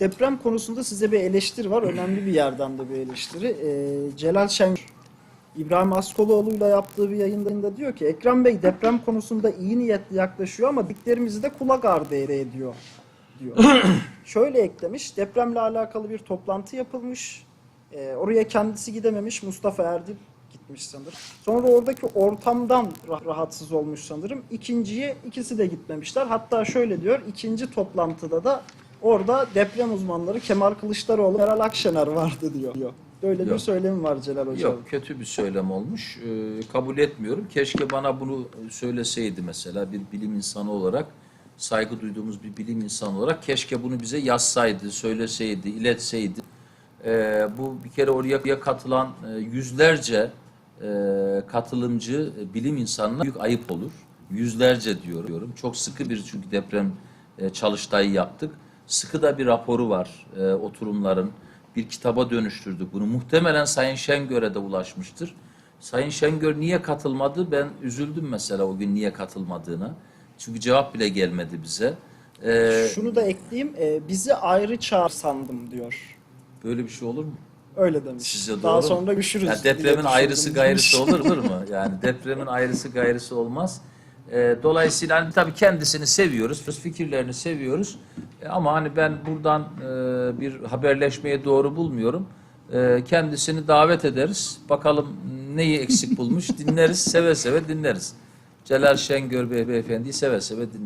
Deprem konusunda size bir eleştiri var. Önemli bir yerden de bir eleştiri. Ee, Celal Şen İbrahim Askoloğlu'yla yaptığı bir yayında diyor ki Ekrem Bey deprem konusunda iyi niyetli yaklaşıyor ama diklerimizi de kulak ardı ediyor diyor. Şöyle eklemiş. Depremle alakalı bir toplantı yapılmış. Ee, oraya kendisi gidememiş. Mustafa Erdil gitmiş sanırım. Sonra oradaki ortamdan rah- rahatsız olmuş sanırım. İkinciye ikisi de gitmemişler. Hatta şöyle diyor. ikinci toplantıda da orada deprem uzmanları Kemal Kılıçdaroğlu, Meral Akşener vardı diyor. Böyle bir Yok. söylemi var Celal Hocam. Yok kötü bir söylem olmuş. Ee, kabul etmiyorum. Keşke bana bunu söyleseydi mesela bir bilim insanı olarak saygı duyduğumuz bir bilim insanı olarak keşke bunu bize yazsaydı, söyleseydi, iletseydi. Ee, bu bir kere oraya katılan e, yüzlerce e, katılımcı e, bilim insanına büyük ayıp olur. Yüzlerce diyorum. Çok sıkı bir çünkü deprem e, çalıştayı yaptık. Sıkı da bir raporu var e, oturumların. Bir kitaba dönüştürdük bunu. Muhtemelen Sayın Şengör'e de ulaşmıştır. Sayın Şengör niye katılmadı? Ben üzüldüm mesela o gün niye katılmadığına. Çünkü cevap bile gelmedi bize. Ee, Şunu da ekleyeyim. e, bizi ayrı çağır sandım diyor. böyle bir şey olur mu? Öyle demiş. Sizce doğru Daha mu? sonra. Yani diye depremin düşündüm ayrısı demiş. gayrısı olur, olur mu? Yani depremin ayrısı gayrısı olmaz. Ee, dolayısıyla hani tabii kendisini seviyoruz, fikirlerini seviyoruz. E, ama hani ben buradan e, bir haberleşmeye doğru bulmuyorum. E, kendisini davet ederiz. Bakalım neyi eksik bulmuş dinleriz, seve seve dinleriz. Celal Şengör Bey beyefendiyi seve seve dinleriz.